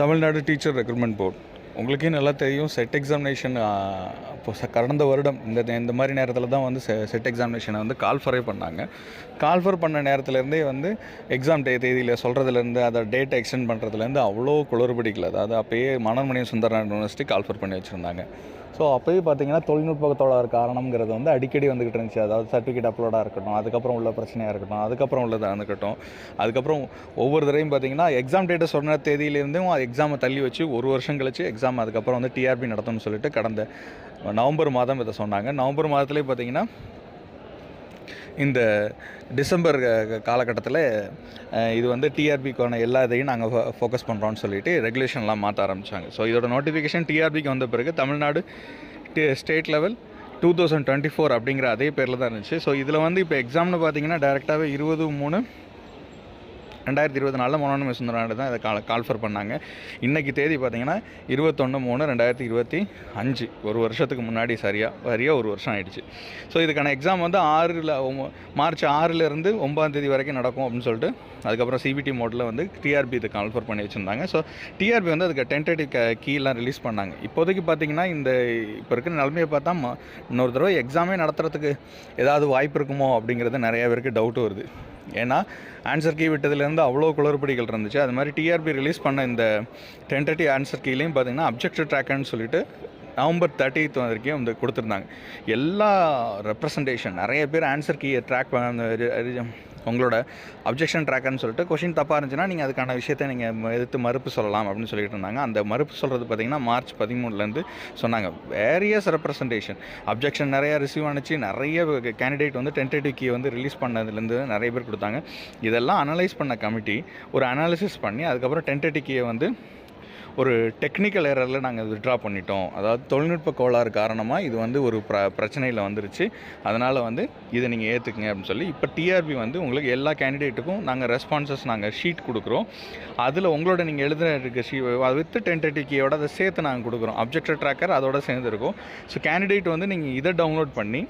Tamil Nadu teacher recruitment board உங்களுக்கே நல்லா தெரியும் செட் எக்ஸாமினேஷன் இப்போ கடந்த வருடம் இந்த இந்த மாதிரி நேரத்தில் தான் வந்து செட் எக்ஸாமினேஷனை வந்து கால்ஃபரே பண்ணாங்க. கால்ஃபர் பண்ண நேரத்துலேருந்தே வந்து எக்ஸாம் டே தேதியில் சொல்கிறதுலேருந்து அதை டேட்டை எக்ஸ்டெண்ட் பண்ணுறதுலேருந்து அவ்வளோ குளறுபடிக்கல அதாவது அப்போயே மனோன்மணியம் சுந்தரநாராயண யூனிவர்சிட்டி கால்ஃபர் பண்ணி வச்சுருந்தாங்க. ஸோ அப்போயே பார்த்தீங்கன்னா தொழில்நுட்பத்தோட ஒரு காரணங்கிறது வந்து அடிக்கடி வந்துக்கிட்டு இருந்துச்சு. அதாவது சர்டிஃபிகேட் அப்லோடாக இருக்கட்டும் அதுக்கப்புறம் உள்ள பிரச்சனையாக இருக்கட்டும் அதுக்கப்புறம் உள்ளதாக இருக்கட்டும் அதுக்கப்புறம் ஒவ்வொரு தடவையும் பார்த்தீங்கன்னா எக்ஸாம் டேட்டை சொன்ன தேதியிலேருந்தும் எக்ஸாமை தள்ளி வச்சு ஒரு வருஷம் கழிச்சு எக்ஸாம் அதுக்கப்புறம் வந்து டிஆர்பி நடத்தணும்னு சொல்லிட்டு கடந்த நவம்பர் மாதம் இதை சொன்னாங்க. நவம்பர் மாதத்துலேயே பார்த்தீங்கன்னா இந்த டிசம்பர் காலகட்டத்தில் இது வந்து டிஆர்பிக்கான எல்லா இதையும் நாங்கள் ஃபோக்கஸ் பண்ணுறோம்னு சொல்லிட்டு ரெகுலேஷன்லாம் மாற்ற ஆரம்பித்தாங்க ஸோ இதோட நோட்டிஃபிகேஷன் டிஆர்பிக்கு வந்த பிறகு Tamil Nadu state level two thousand twenty four அப்படிங்கிற அதே பேரில் தான் இருந்துச்சு. ஸோ இதில் வந்து இப்போ எக்ஸாம்னு பார்த்தீங்கன்னா டேரெக்டாகவே இருபது மூணு ரெண்டாயிரத்தி இருபத்தி நாலில் மனோன்மை சுந்தரநாடு தான் இதை கால் கால்ஃபர் பண்ணாங்க. இன்றைக்கி தேதி பார்த்தீங்கன்னா இருபத்தொன்று மூணு ரெண்டாயிரத்தி இருபத்தி அஞ்சு. ஒரு வருஷத்துக்கு முன்னாடி சரியாக சரியாக ஒரு வருஷம் ஆயிடுச்சு. ஸோ இதுக்கான எக்ஸாம் வந்து ஆறில் மார்ச் ஆறிலிருந்து ஒன்பதாம் தேதி வரைக்கும் நடக்கும் அப்படின்னு சொல்லிட்டு அதுக்கப்புறம் சிபிடி மோட்டில் வந்து டிஆர்பி இதை கால்ஃபர் பண்ணி வச்சுருந்தாங்க. ஸோ டிஆர்பி வந்து அதுக்கு டென்டேட்டிவ் கீலாம் ரிலீஸ் பண்ணாங்க. இப்போதைக்கு பார்த்தீங்கன்னா இந்த இப்போ இருக்கிற நிலமையை பார்த்தா இன்னொரு தடவை எக்ஸாமே நடத்துறதுக்கு ஏதாவது வாய்ப்பு இருக்குமோ அப்படிங்கிறது நிறைய பேருக்கு டவுட் வருது. ஏன்னா ஆன்சர் கீ விட்டதுலேருந்து அவ்வளோ குளறுபடிகள் இருந்துச்சு. அது மாதிரி டிஆர்பி ரிலீஸ் பண்ண இந்த டென்டேட்டிவ் ஆன்சர் கீலையும் பார்த்தீங்கன்னா அப்ஜெக்டிவ் ட்ராக்குன்னு சொல்லிட்டு நவம்பர் தேர்ட்டி வரைக்கும் வந்து கொடுத்துருந்தாங்க. எல்லா ரெப்ரசன்டேஷன் நிறைய பேர் ஆன்சர் கீயை ட்ராக் பண்ண உங்களோட அப்ஜெக்ஷன் ட்ராக்கர்னு சொல்லிட்டு கொஷின் தப்பாக இருந்துச்சுன்னா நீங்கள் அதுக்கான விஷயத்தை நீங்கள் எதிர்த்து மறுப்பு சொல்லலாம் அப்படின்னு சொல்லிட்டு இருந்தாங்க. அந்த மறுப்பு சொல்கிறது பார்த்தீங்கன்னா மார்ச் பதிமூணுலேருந்து சொன்னாங்க. வேரியஸ் ரெப்ரசன்டேஷன் அப்ஜெக்ஷன் நிறைய ரிசீவ் ஆனிச்சு. நிறைய கேண்டிடேட் வந்து டென்டேட்டிவ் கீ வந்து ரிலீஸ் பண்ணதுலேருந்து நிறைய பேர் கொடுத்தாங்க. இதெல்லாம் அனலைஸ் பண்ண கமிட்டி ஒரு அனாலிசிஸ் பண்ணி அதுக்கப்புறம் டென்டேட்டிவ் கீயை வந்து ஒரு டெக்னிக்கல் ஏரரில் நாங்கள் விட்ரா பண்ணிட்டோம். அதாவது தொழில்நுட்ப கோளாறு காரணமாக இது வந்து ஒரு பிர பிரச்சனையில் வந்துருச்சு. அதனால் வந்து இதை நீங்கள் ஏற்றுக்குங்க அப்படின்னு சொல்லி இப்போ டிஆர்பி வந்து உங்களுக்கு எல்லா கேண்டிடேட்டுக்கும் நாங்கள் ரெஸ்பான்சஸ் நாங்கள் ஷீட் கொடுக்குறோம். அதில் உங்களோட நீங்கள் எழுதுறதுக்கு இருக்க ஷீ வித் டென்டேட்டிவ் கீயோட அதை சேர்த்து நாங்கள் கொடுக்குறோம். அப்ஜெக்டர் ட்ராக்கர் அதோட சேர்ந்து இருக்கும். ஸோ கேண்டிடேட் வந்து நீங்கள் இதை டவுன்லோட் பண்ணி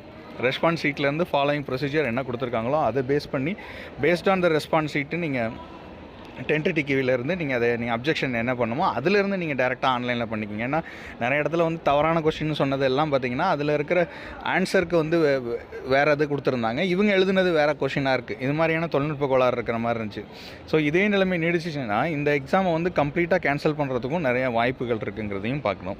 ரெஸ்பான்ஸ் ஷீட்லேருந்து ஃபாலோயிங் ப்ரொசீஜர் என்ன கொடுத்துருக்காங்களோ அதை பேஸ் பண்ணி based on the response sheet நீங்கள் டென்டேட்டிவ் கீவிலேருந்து நீங்கள் அதை நீங்கள் அப்ஜெக்ஷன் என்ன பண்ணுமோ அதுலேருந்து நீங்கள் டேரெக்டாக ஆன்லைனில் பண்ணிக்கிங்க. ஏன்னா நிறைய இடத்துல வந்து தவறான கொஸ்டின் சொன்னது எல்லாம் பார்த்தீங்கன்னா அதில் இருக்கிற ஆன்சருக்கு வந்து வேறு இது கொடுத்துருந்தாங்க. இவங்க எழுதுனது வேறு கொஷினாக இருக்குது இது மாதிரியான தொழில்நுட்ப கோளாறு இருக்கிற மாதிரி இருந்துச்சு. ஸோ இதே நிலைமை நீடிச்சிச்சுன்னா இந்த எக்ஸாமை வந்து கம்ப்ளீட்டாக கேன்சல் பண்ணுறதுக்கும் நிறைய வாய்ப்புகள் இருக்குங்கிறதையும் பார்க்கணும்.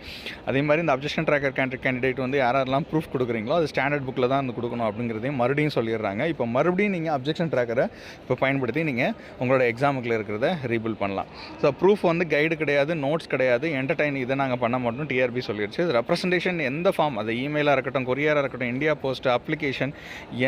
அதே மாதிரி இந்த அப்ஜெக்ஷன் ட்ராக்கர் கேண்டிடேட் வந்து யாரெல்லாம் ப்ரூஃப் கொடுக்குறீங்களோ அது ஸ்டாண்டர்ட் புக்கில் தான் வந்து கொடுக்கணும் அப்படிங்கிறதையும் மறுபடியும் சொல்லிடுறாங்க. இப்போ மறுபடியும் நீங்கள் அப்ஜெக்ஷன் ட்ராக்கரை இப்போ பயன்படுத்தி நீங்கள் உங்களோட எக்ஸாமுக்குள்ள இருக்கிறத ரீபில் பண்ணலாம். ஸோ ப்ரூஃப் வந்து கைடு கிடையாது நோட்ஸ் கிடையாது என்டர்டைன் இதை நாங்கள் பண்ண மாட்டோம் டிஆர்பி சொல்லிடுச்சு ரெப்ரசன்டேஷன் எந்த ஃபார்ம் அது இமெயிலாக இருக்கட்டும் கொரியராக இருக்கட்டும் இந்தியா போஸ்ட் அப்ளிகேஷன்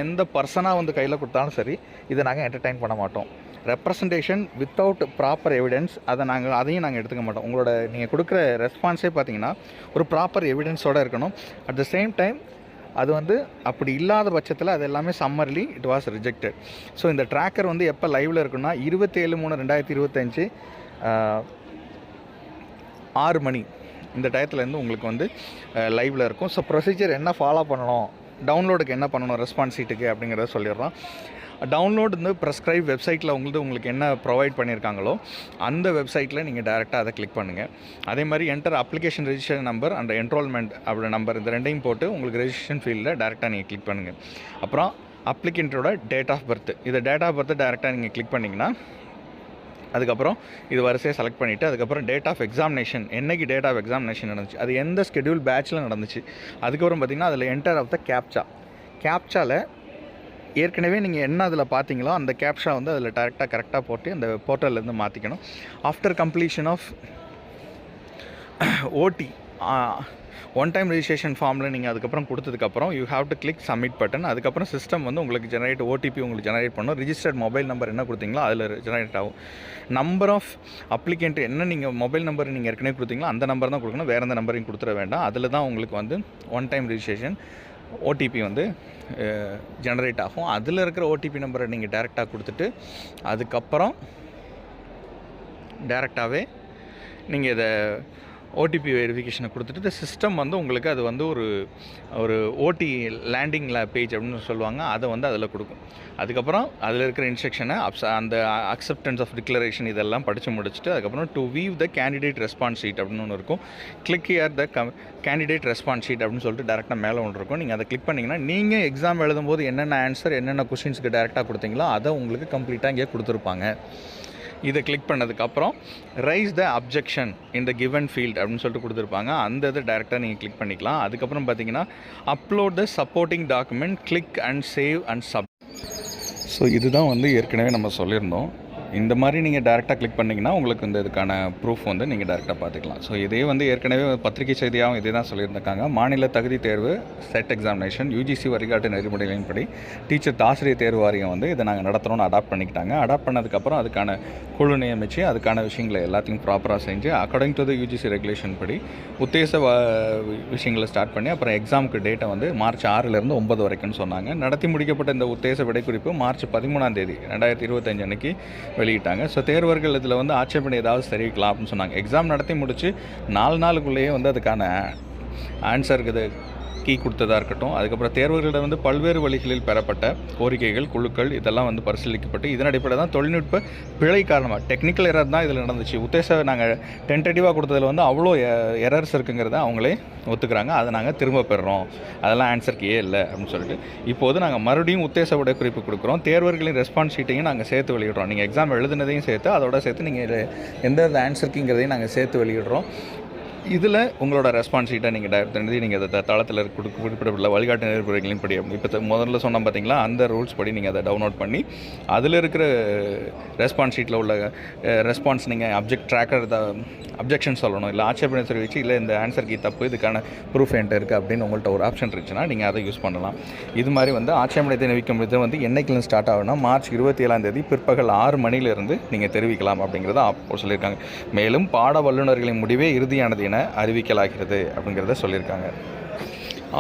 எந்த பர்சனாக வந்து கையில் கொடுத்தாலும் சரி இதை நாங்கள் என்டர்டைன் பண்ண மாட்டோம். ரெப்ரசன்டேஷன் வித்தவுட் ப்ராப்பர் எவிடன்ஸ் அதை நாங்கள் அதையும் நாங்கள் எடுத்துக்க மாட்டோம். உங்களோட நீங்கள் கொடுக்குற ரெஸ்பான்ஸே பார்த்தீங்கன்னா ஒரு ப்ராப்பர் எவிடன்ஸோடு இருக்கணும். அட் த சேம் டைம் அது வந்து அப்படி இல்லாத பட்சத்தில் அது எல்லாமே summarily it was rejected so இந்த ட்ராக்கர் வந்து எப்போ லைவில் இருக்குன்னா இருபத்தேழு மூணு ரெண்டாயிரத்தி இருபத்தஞ்சு ஆறு மணி. இந்த டயத்துலேருந்து உங்களுக்கு வந்து லைவில் இருக்கும். ஸோ ப்ரொசீஜர் என்ன ஃபாலோ பண்ணணும்? டவுன்லோடுக்கு என்ன பண்ணணும்? ரெஸ்பான்ஸ் சீட்டுக்கு அப்படிங்கிறத சொல்லிடுறோம். டவுன்லோட் வந்து ப்ரெஸ்கிரைப் வெப்சைட்டில் உங்களுக்கு உங்களுக்கு என்ன ப்ரொவைட் பண்ணியிருக்காங்களோ அந்த வெப்சைட்டில் நீங்கள் டேரெக்டாக அதை கிளிக் பண்ணுங்கள் அதே மாதிரி enter application registration number and enrolment அப்படி நம்பர் இந்த ரெண்டையும் போட்டு உங்களுக்கு ரெஜிஸ்ட்ரேஷன் ஃபீல்டில் டேரெக்டாக நீங்கள் கிளிக் பண்ணுங்கள் அப்புறம் அப்ளிகண்ட்டோட டேட் ஆஃப் பர்த் இதை டேட் ஆஃப் பர்த்து டேரெக்டாக நீங்கள் கிளிக் பண்ணிங்கன்னா அதுக்கப்புறம் இது வரிசையை செலக்ட் பண்ணிவிட்டு அதுக்கப்புறம் டேட் ஆஃப் எக்ஸாமினேஷன் என்றைக்கு டேட் ஆஃப் எக்ஸாமினேஷன் நடந்துச்சு அது எந்த ஸ்கெடியூல் பேட்ச்சில் நடந்துச்சு அதுக்கப்புறம் பார்த்தீங்கன்னா அதில் என்டர் ஆஃப் த கேப்சா கேப்சாவில் ஏற்கனவே நீங்கள் என்ன அதில் பார்த்தீங்களோ அந்த கேப்ஷா வந்து அதில் டேரெக்டாக கரெக்டாக போட்டு அந்த போர்ட்டல்லேருந்து மாற்றிக்கணும் after completion of OT one time registration ஃபார்மில் நீங்கள் அதுக்கப்புறம் கொடுத்ததுக்கப்புறம் you have to click submit button அதுக்கப்புறம் சிஸ்டம் வந்து உங்களுக்கு ஜெனரேட் ஓடிபி உங்களுக்கு ஜெனரேட் பண்ணும். ரிஜிஸ்டர்ட் மொபைல் நம்பர் என்ன கொடுத்தீங்களோ அதில் ஜெனரேட் ஆகும். நம்பர் ஆஃப் அப்ளிகேண்ட் என்ன நீங்கள் மொபைல் நம்பர் நீங்கள் ஏற்கனவே கொடுத்தீங்களோ அந்த நம்பர் தான் கொடுக்கணும். வேறு எந்த நம்பரையும் கொடுத்துட வேண்டாம். அதில் தான் உங்களுக்கு வந்து ஒன் டைம் ரிஜிஸ்ட்ரேஷன் ஓடிபி வந்து ஜெனரேட் ஆகும். அதில் இருக்கிற ஓடிபி நம்பரை நீங்கள் டேரெக்டாக கொடுத்துட்டு அதுக்கப்புறம் டேரெக்டாகவே நீங்கள் இதை ஓடிபி வெரிஃபிகேஷனை கொடுத்துட்டு இந்த சிஸ்டம் வந்து உங்களுக்கு அது வந்து ஒரு ஒரு ஓடி லேண்டிங்கில் பேஜ் அப்படின்னு சொல்லுவாங்க. அதை வந்து அதில் கொடுக்கும். அதுக்கப்புறம் அதில் இருக்கிற இன்ஸ்ட்ரக்ஷனை அப்ஸ் அந்த அக்செப்டன்ஸ் ஆஃப் டிக்ளரேஷன் இதெல்லாம் படித்து முடிச்சுட்டு அதுக்கப்புறம் to view the candidate response sheet அப்படின்னு ஒன்று இருக்கும். Click here the come candidate response sheet அப்படின்னு சொல்லிட்டு டேரெக்டாக மேலே ஒன்று இருக்கும். நீங்கள் அதை கிளிக் பண்ணிங்கன்னா நீங்கள் எக்ஸாம் எழுதும்போது என்னென்ன ஆன்சர் என்னென்ன கொஷின்ஸ்க்கு டேரெக்டாக கொடுத்தீங்களோ அதை உங்களுக்கு கம்ப்ளீட்டாக இங்கே கொடுத்துருப்பாங்க. இதை கிளிக் பண்ணதுக்கப்புறம் raise the objection in the given field அப்படின்னு சொல்லிட்டு கொடுத்துருப்பாங்க. அந்த இதை டேரெக்டாக நீங்கள் கிளிக் பண்ணிக்கலாம். அதுக்கப்புறம் பார்த்தீங்கன்னா upload the supporting document click and save and sub so இதுதான் வந்து ஏற்கனவே நம்ம சொல்லியிருந்தோம். இந்த மாதிரி நீங்கள் டேரெக்டாக கிளிக் பண்ணிங்கன்னா உங்களுக்கு இந்த இதுக்கான ப்ரூஃப் வந்து நீங்கள் டேரெக்டாக பார்த்துக்கலாம். ஸோ இதே வந்து ஏற்கனவே பத்திரிகை செய்தியாகவும் இதே தான் சொல்லியிருந்தாங்க மாநில தகுதி தேர்வு செட் எக்ஸாமினேஷன் யூஜிசி வழிகாட்டு நெறிமுறைகளின்படி டீச்சர் ஆசிரியர் தேர்வு வாரியம் வந்து இதை நாங்கள் நடத்துகிறோம்னு அடாப்ட் பண்ணிக்கிட்டாங்க. அடாப்ட் பண்ணதுக்கப்புறம் அதுக்கான குழு நியமித்து அதுக்கான விஷயங்களை எல்லாத்தையும் ப்ராப்பராக செஞ்சு according to the UGC regulation படி உத்தேச வ- விஷயங்களை ஸ்டார்ட் பண்ணி அப்புறம் எக்ஸாமுக்கு டேட்டை வந்து மார்ச் ஆறிலிருந்து ஒன்பது வரைக்கும்னு சொன்னாங்க. நடத்தி முடிக்கப்பட்ட இந்த உத்தேச விடைக்குறிப்பு மார்ச் பதிமூணாம் தேதி ரெண்டாயிரத்தி இருபத்தஞ்சு அன்னைக்கு வெளியிட்டாங்க. ஸோ தேர்வர்கள் இதில் வந்து ஆட்சேபனை ஏதாவது தெரிவிக்கலாம் அப்படின்னு சொன்னாங்க. எக்ஸாம் நடத்தி முடிச்சு நாலு நாளுக்குள்ளேயே வந்து அதுக்கான ஆன்சருக்கு இது கீ கொடுத்ததாக இருக்கட்டும். அதுக்கப்புறம் தேர்வர்களிடம் வந்து பல்வேறு வழிகளில் பெறப்பட்ட கோரிக்கைகள் குழுக்கள் இதெல்லாம் வந்து பரிசீலிக்கப்பட்டு இதன் அடிப்படையில் தான் தொழில்நுட்ப பிழை காரணமாக டெக்னிக்கல் எரர் தான் இதில் நடந்துச்சு. உத்தேச நாங்கள் டென்டேட்டிவாக கொடுத்ததில் வந்து அவ்வளோ எரர்ஸ் இருக்குங்கிறத அவங்களே ஒத்துக்கிறாங்க. அதை நாங்கள் திரும்ப பெறுறோம். அதெல்லாம் ஆன்சருக்கு ஏ இல்லை அப்படின்னு சொல்லிட்டு. இப்போது நாங்கள் மறுபடியும் உத்தேச விட குறிப்பு கொடுக்குறோம். தேர்வர்களின் ரெஸ்பான்ஸ் ஷீட்டையும் நாங்கள் சேர்த்து வெளியிடுறோம். நீங்கள் எக்ஸாம் எழுதுனதையும் சேர்த்து அதோட சேர்த்து நீங்கள் எந்த ஆன்சருக்குங்கிறதையும் நாங்கள் சேர்த்து வெளியிடுறோம். இதில் உங்களோட ரெஸ்பான்ஸ் ஷீட்டை நீங்கள் டைரக்ட் எழுதி நீங்கள் அதை தளத்தில் கொடுக்க குறிப்பிடப்பட்ட வழிகாட்டு நெறிமுறைகளின் படி இப்போ முதல்ல சொன்னோம் பார்த்தீங்களா அந்த ரூல்ஸ் படி நீங்கள் அதை டவுன்லோட் பண்ணி அதில் இருக்கிற ரெஸ்பான்ஸ் ஷீட்டில் உள்ள ரெஸ்பான்ஸ் நீங்கள் அப்ஜெக்ட் ட்ராக்கர் அப்ஜெக்ஷன் சொல்லணும் இல்லை ஆட்சேபனை தெரிவிச்சு இல்லை இந்த ஆன்சர் கீ தப்பு இதுக்கான ப்ரூஃப் என்கிட்ட இருக்குது அப்படின்னு உங்கள்கிட்ட ஒரு ஆப்ஷன் இருந்துச்சுன்னா நீங்கள் அதை யூஸ் பண்ணலாம். இது மாதிரி வந்து ஆட்சேபனை தெரிவிக்கும் இது வந்து என்றைக்கிலும் ஸ்டார்ட் ஆகுனா மார்ச் இருபத்தி ஏழாம் தேதி பிற்பகல் ஆறு மணியிலிருந்து நீங்கள் தெரிவிக்கலாம் அப்படிங்கிறத சொல்லியிருக்காங்க. மேலும் பாட வல்லுநர்களின் முடிவே இறுதியானது என அறிவிக்கலாகிறது அப்படிங்கிறத சொல்லியிருக்காங்க.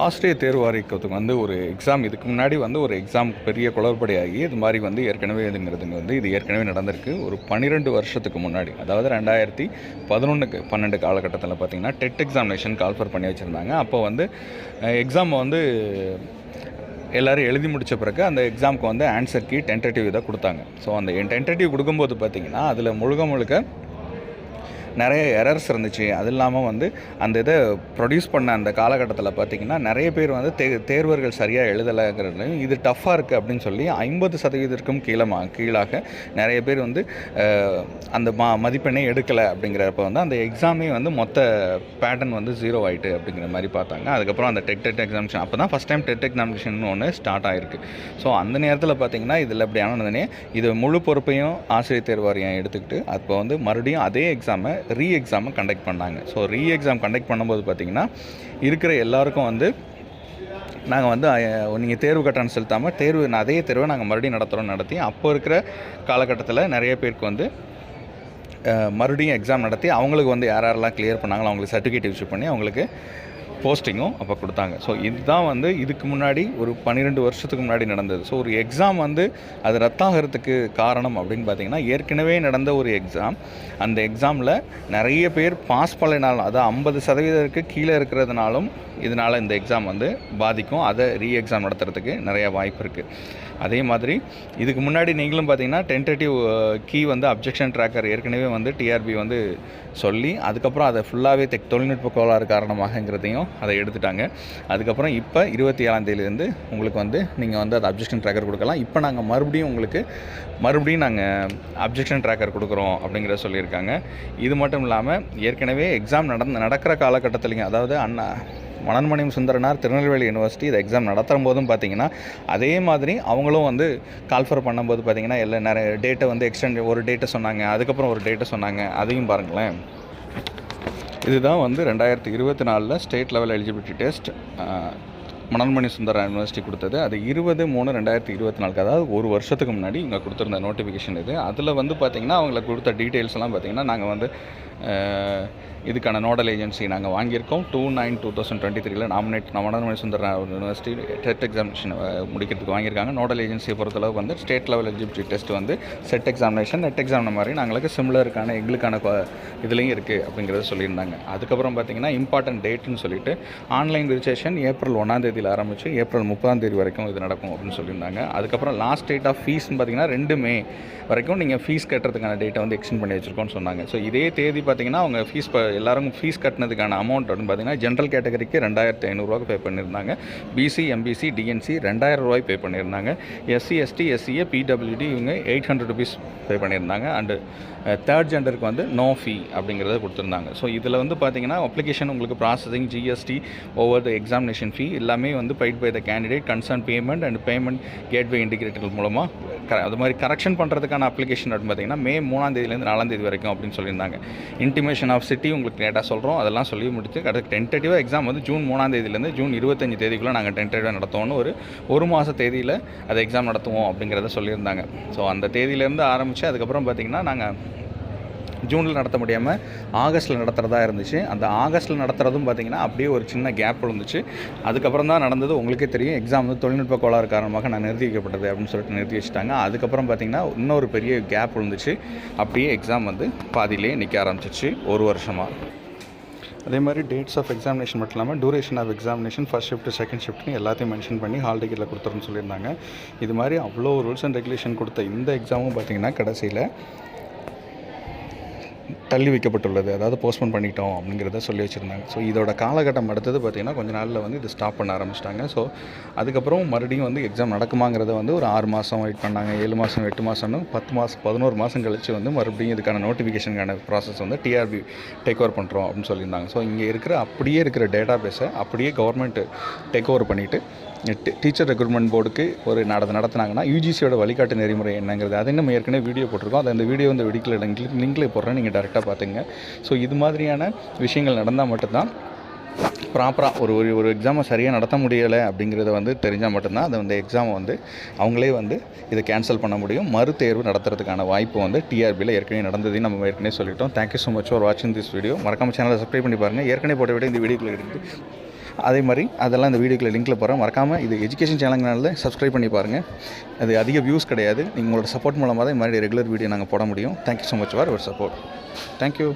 ஆசிரியர் தேர்வு வாரியத்துக்கு வந்து ஒரு எக்ஸாம் இதுக்கு முன்னாடி வந்து ஒரு எக்ஸாம் பெரிய குளறுபடியாகி இது மாதிரி வந்து ஏற்கனவே இதுங்கிறதுங்க வந்து இது ஏற்கனவே நடந்திருக்கு. ஒரு பன்னிரெண்டு வருஷத்துக்கு முன்னாடி அதாவது ரெண்டாயிரத்தி பதினொன்றுக்கு பன்னெண்டு காலகட்டத்தில் பார்த்தீங்கன்னா டெட் எக்ஸாமினேஷன் கால்ஃபர் பண்ணி வச்சுருந்தாங்க. அப்போ வந்து எக்ஸாம் வந்து எல்லோரும் எழுதி முடிச்ச பிறகு அந்த எக்ஸாமுக்கு வந்து ஆன்சர் கீ டென்டேட்டிவ் இதை கொடுத்தாங்க. ஸோ அந்த டென்டேட்டிவ் கொடுக்கும்போது பார்த்தீங்கன்னா அதில் முழுக்க முழுக்க நிறைய எரர்ஸ் இருந்துச்சு. அது இல்லாமல் வந்து அந்த இதை ப்ரொடியூஸ் பண்ண அந்த காலகட்டத்தில் பார்த்தீங்கன்னா நிறைய பேர் வந்து தே தேர்வர்கள் சரியாக எழுதலைங்கிறதுலையும் இது டஃப்பாக இருக்குது அப்படின்னு சொல்லி ஐம்பது சதவீதத்திற்கும் கீழமா கீழாக நிறைய பேர் வந்து அந்த மா மதிப்பெண்ணே எடுக்கலை அப்படிங்கிறப்ப வந்து அந்த எக்ஸாமே வந்து மொத்த பேட்டர்ன் வந்து ஜீரோ ஆயிட்டு அப்படிங்கிற மாதிரி பார்த்தாங்க. அதுக்கப்புறம் அந்த டெட் டெட் எக்ஸாமிஷன் அப்போ தான் ஃபஸ்ட் டைம் டெட் எக்ஸாமினேஷன் ஒன்று ஸ்டார்ட் ஆகிருக்கு ஸோ அந்த நேரத்தில் பார்த்தீங்கன்னா இதில் இப்படி ஆனதுனே இது முழு பொறுப்பையும் ஆசிரியர் தேர்வாரியம் எடுத்துக்கிட்டு அப்போ வந்து மறுபடியும் அதே எக்ஸாமை ரீ எக்ஸாமை கண்டக்ட் பண்ணாங்க. ஸோ ரீ எக்ஸாம் கண்டக்ட் பண்ணும்போது பார்த்திங்கன்னா இருக்கிற எல்லாருக்கும் வந்து நாங்கள் வந்து நீங்கள் தேர்வு கட்டணம் செலுத்தாமல் தேர்வு அதே தேர்வை நாங்கள் மறுபடியும் நடத்துகிறோம் நடத்தி அப்போ இருக்கிற காலகட்டத்தில் நிறைய பேருக்கு வந்து மறுபடியும் எக்ஸாம் நடத்தி அவங்களுக்கு வந்து யார் யாரெல்லாம் கிளியர் பண்ணாங்களோ அவங்களுக்கு சர்டிஃபிகேட் இஷ்யூ பண்ணி அவங்களுக்கு போஸ்டிங்கும் அப்போ கொடுத்தாங்க. ஸோ இதுதான் வந்து இதுக்கு முன்னாடி ஒரு பன்னிரெண்டு வருஷத்துக்கு முன்னாடி நடந்தது. ஸோ ஒரு எக்ஸாம் வந்து அது ரத்தாகிறதுக்கு காரணம் அப்படின்னு பார்த்தீங்கன்னா ஏற்கனவே நடந்த ஒரு எக்ஸாம் அந்த எக்ஸாமில் நிறைய பேர் பாஸ் பண்ணலைனாலும் அதாவது ஐம்பது சதவீதத்துக்கு கீழே இருக்கிறதுனாலும் இதனால் இந்த எக்ஸாம் வந்து பாதிக்கும். அதை ரீ எக்ஸாம் நடத்துறதுக்கு நிறைய வாய்ப்பு இருக்குது அதே மாதிரி இதுக்கு முன்னாடி நீங்களும் பார்த்தீங்கன்னா டென்டேட்டிவ் கீ வந்து அப்ஜெக்ஷன் ட்ராக்கர் ஏற்கனவே வந்து டிஆர்பி வந்து சொல்லி அதுக்கப்புறம் அதை ஃபுல்லாகவே தெக் தொழில்நுட்ப கோளாறு காரணமாகங்கிறதையும் அதை எடுத்துட்டாங்க. அதுக்கப்புறம் இப்போ இருபத்தி ஏழாம் தேதியிலேருந்து உங்களுக்கு வந்து நீங்கள் வந்து அது அப்ஜெக்ஷன் ட்ராக்கர் கொடுக்கலாம். இப்போ நாங்கள் மறுபடியும் உங்களுக்கு மறுபடியும் நாங்கள் அப்ஜெக்ஷன் ட்ராக்கர் கொடுக்குறோம் அப்படிங்கிறத சொல்லியிருக்காங்க. இது மட்டும் இல்லாமல் ஏற்கனவே எக்ஸாம் நடந்து நடக்கிற காலகட்டத்திலையும் அதாவது அண்ணா மணன்மணியம் சுந்தரனார் திருநெல்வேலி யூனிவர்சிட்டி இதை எக்ஸாம் நடத்தும் போதும் பார்த்தீங்கன்னா அதே மாதிரி அவங்களும் வந்து கால்ஃபர் பண்ணும்போது பார்த்தீங்கன்னா எல்லா நிறைய டேட்டை வந்து எக்ஸ்டெண்ட் ஒரு டேட்டை சொன்னாங்க அதுக்கப்புறம் ஒரு டேட்டை சொன்னாங்க அதையும் பாருங்களேன். இதுதான் வந்து ரெண்டாயிரத்தி இருபத்தி நாலில் ஸ்டேட் லெவல் எலிஜிபிலிட்டி டெஸ்ட் மணல்மணி சுந்தரா யூனிவர்சிட்டி கொடுத்தது. அது இருபது மூணு ரெண்டாயிரத்தி இருபத்தி நாலுக்கு அதாவது ஒரு வருஷத்துக்கு முன்னாடி இங்கே கொடுத்துருந்த நோட்டிஃபிகேஷன் இது. அதில் வந்து பார்த்திங்கன்னா அவங்களுக்கு கொடுத்த டீட்டெயில்ஸ் எல்லாம் பார்த்திங்கன்னா நாங்கள் வந்து இதுக்கான நோடல் ஏஜென்சி நாங்கள் வாங்கியிருக்கோம். Two nine two thousand twenty த்ரீல nominate Manonmaniam Sundaranar university TET examination முடிக்கிறதுக்கு வாங்கியிருக்காங்க. நோடல் ஏஜென்சியை பொறுத்தளவு வந்து ஸ்டேட் லெவல் எலிஜிபிலிட்டி டெஸ்ட் வந்து செட் எக்ஸாமினேஷன் நெட் எக்ஸாம் மாதிரி நாங்களுக்கு சிமிலருக்கான எங்களுக்கான இதுலேயும் இருக்குது அப்படிங்கிறத சொல்லியிருந்தாங்க. அதுக்கப்புறம் பார்த்தீங்கன்னா இம்பார்ட்டன்ட் டேட்டுன்னு சொல்லிட்டு ஆன்லைன் ரிஜிஸ்ட்ரேஷன் ஏப்ரல் ஒன்றாம் தேதியில் ஆரம்பித்து ஏப்ரல் முப்பதாம் தேதி வரைக்கும் இது நடக்கும் அப்படின்னு சொல்லியிருந்தாங்க. அதுக்கப்புறம் லாஸ்ட் டேட் ஆஃப் ஃபீஸ்னு பார்த்தீங்கன்னா ரெண்டு மே வரைக்கும் நீங்கள் ஃபீஸ் கட்டுறதுக்கான டேட்டை வந்து எக்ஸ்டெண்ட் பண்ணி வச்சுருக்கோன்னு சொன்னாங்க. ஸோ இதே தேதி பார்த்தீங்கன்னா அவங்க ஃபீஸ் எல்லாருக்கும் ஃபீஸ் கட்டினதுக்கான அமௌண்ட் அப்படின்னு பார்த்தீங்கன்னா ஜென்ரல் கேட்டகரிக்கு ரெண்டாயிரத்தி ஐநூறுரூவா பே பண்ணியிருந்தாங்க. பிசி எம்பிசி டிஎன்சி ரெண்டாயிரம் ரூபாய் பே பண்ணியிருந்தாங்க. எஸ்சி எஸ்டி எஸ்சிஏ பிடபிள்யூடி இவங்க எயிட் ஹண்ட்ரட் ருபீஸ் பே பண்ணியிருந்தாங்க. அண்டு தேர்ட் ஜெண்டருக்கு வந்து நோ ஃபீ அப்படிங்கிறத கொடுத்துருந்தாங்க. ஸோ இதில் வந்து பார்த்தீங்கன்னா அப்ளிகேஷன் உங்களுக்கு processing GST over the examination fee எல்லாமே வந்து paid by the candidate concern payment and payment gateway இண்டிகேட்டர்கள் மூலமாக அது மாதிரி கரெக்ஷன் பண்ணுறதுக்கான அப்ளிகேஷன் அப்படின்னு பார்த்தீங்கன்னா மே மூணாம் தேதியிலேருந்து நாலாம் தேதி வரைக்கும் அப்படின்னு சொல்லியிருந்தாங்க. இன்டிமேஷன் ஆஃப் சிட்டி உங்களுக்கு டேட்டாக சொல்கிறோம் அதெல்லாம் சொல்லி முடிச்சு கரெக்ட் டென்டேட்டிவாக எக்ஸாம் வந்து ஜூன் மூணாம் தேதியிலேருந்து ஜூன் இருபத்தஞ்சு தேதிக்குள்ளே நாங்கள் டென்டேட்டிவாக நடத்துவோம்னு ஒரு ஒரு மாத தேதியில் அது எக்ஸாம் நடத்துவோம் அப்படிங்கிறத சொல்லியிருந்தாங்க. ஸோ அந்த தேதியிலேருந்து ஆரம்பித்து அதுக்கப்புறம் பார்த்திங்கன்னா நாங்கள் ஜூனில் நடத்த முடியாமல் ஆகஸ்ட்டில் நடத்துகிறதா இருந்துச்சு. அந்த ஆகஸ்ட்டில் நடத்துகிறதும் பார்த்திங்கன்னா அப்படியே ஒரு சின்ன கேப் விழுந்துச்சு. அதுக்கப்புறம் தான் நடந்தது. உங்களுக்கே தெரியும் எக்ஸாம் வந்து தொழில்நுட்ப கோளாறு காரணமாக நான் நிறுத்தி வைக்கப்பட்டது அப்படின்னு சொல்லிட்டு நிறுத்தி வச்சுட்டாங்க. அதுக்கப்புறம் பார்த்திங்கன்னா இன்னொரு பெரிய கேப் விழுந்துச்சு. அப்படியே எக்ஸாம் வந்து பாதியிலே நிற்க ஆரம்பிச்சிச்சு ஒரு வருஷமாக அதே மாதிரி டேட்ஸ் ஆஃப் எக்ஸாமினேஷன் மட்டும் இல்லாமல் duration of examination first shift second ஷிஃப்ட்னு எல்லாத்தையும் மென்ஷன் பண்ணி ஹால் டிக்கெட்டில் கொடுத்துருன்னு சொல்லியிருந்தாங்க. இது மாதிரி அவ்வளோ ரூல்ஸ் அண்ட் ரெகுலேஷன் கொடுத்த இந்த எக்ஸாமும் பார்த்திங்கன்னா கடைசியில் தள்ளி வைக்கப்பட்டுள்ளது. அதாவது போஸ்ட்போன் பண்ணிட்டோம் அப்படிங்கிறத சொல்லி வச்சுருந்தாங்க. ஸோ இதோட காலகட்டம் அடுத்தது பார்த்திங்கன்னா கொஞ்ச நாளில் வந்து இது ஸ்டாப் பண்ண ஆரம்பிச்சிட்டாங்க. ஸோ அதுக்கப்புறம் மறுபடியும் வந்து எக்ஸாம் நடக்குமாங்கிறத வந்து ஒரு ஆறு மாதம் வெயிட் பண்ணாங்க. ஏழு மாதம் எட்டு மாதம்னு பத்து மாதம் பதினோரு மாதம் கழித்து வந்து மறுபடியும் இதுக்கான நோட்டிஃபிகேஷனுக்கான ப்ராசஸ் வந்து டிஆர்பி டேக் ஓவர் பண்ணுறோம் அப்படின்னு சொல்லியிருந்தாங்க. ஸோ இங்கே இருக்கிற அப்படியே இருக்கிற டேட்டா பேஸை அப்படியே கவர்மெண்ட் டேக் ஓவர் பண்ணிவிட்டு டீச்சர் ரெக்ரூட்மெண்ட் போர்டுக்கு ஒரு நடத்த நடத்துனாங்கன்னா யூஜிசியோட வழிகாட்டு நெறிமுறை என்னங்கிறது அதை நம்ம ஏற்கனவே வீடியோ போட்டிருக்கோம். அந்த வீடியோ வந்து வெடிக்கல லிங்க் லிங்க்கில் போடுறேன் நீங்கள் டேரெக்டாக பார்த்துங்க ஸோ இது மாதிரியான விஷயங்கள் நடந்தால் மட்டும்தான் ப்ராப்பராக ஒரு ஒரு ஒரு எக்ஸாமை சரியாக நடத்த முடியலை அப்படிங்கிறத வந்து தெரிஞ்சால் மட்டும்தான் அதை வந்து எக்ஸாமை வந்து அவங்களே வந்து இதை கேன்சல் பண்ண முடியும். மறு தேர்வு நடத்துறதுக்கான வாய்ப்பு வந்து டிஆர்பியில் ஏற்கனவே நடந்ததையும் நம்ம ஏற்கனவே சொல்லிட்டோம். Thank you so much for வாட்சிங் திஸ் வீடியோ மறக்காம சேனலை சப்ஸ்கிரைப் பண்ணி பாருங்கள் ஏற்கனவே போட்ட விட இந்த வீடியோக்குள்ளே இருக்குது அதே மாதிரி அதெல்லாம் இந்த வீடியோக்கில் லிங்க்கில் போகிறேன் மறக்காமல் இது எஜுகேஷன் சேனல்னால சப்ஸ்கிரைப் பண்ணி பாருங்கள் அது அதிக வியூஸ் கிடையாது. நீங்கள் உங்களோட சப்போர்ட் மூலமாக தான் இந்த மாதிரி ரெகுலர் வீடியோ நாங்கள் போட முடியும். Thank you so much for ஒரு சப்போர்ட் தேங்க்யூ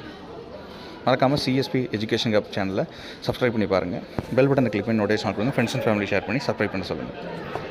மறக்காமல் சிஎஸ்பி எஜுகேஷன் கப் சேனலில் சப்ஸ்கிரைப் பண்ணி பாருங்கள் பெல் பட்டனை கிளிக் பண்ணி நோட்டிஃபிகேஷன் கொடுங்க. ஃப்ரெண்ட்ஸ் அண்ட் ஃபேமிலி ஷேர் பண்ணி சப்ஸ்கிரைப் பண்ண சொல்லுங்கள்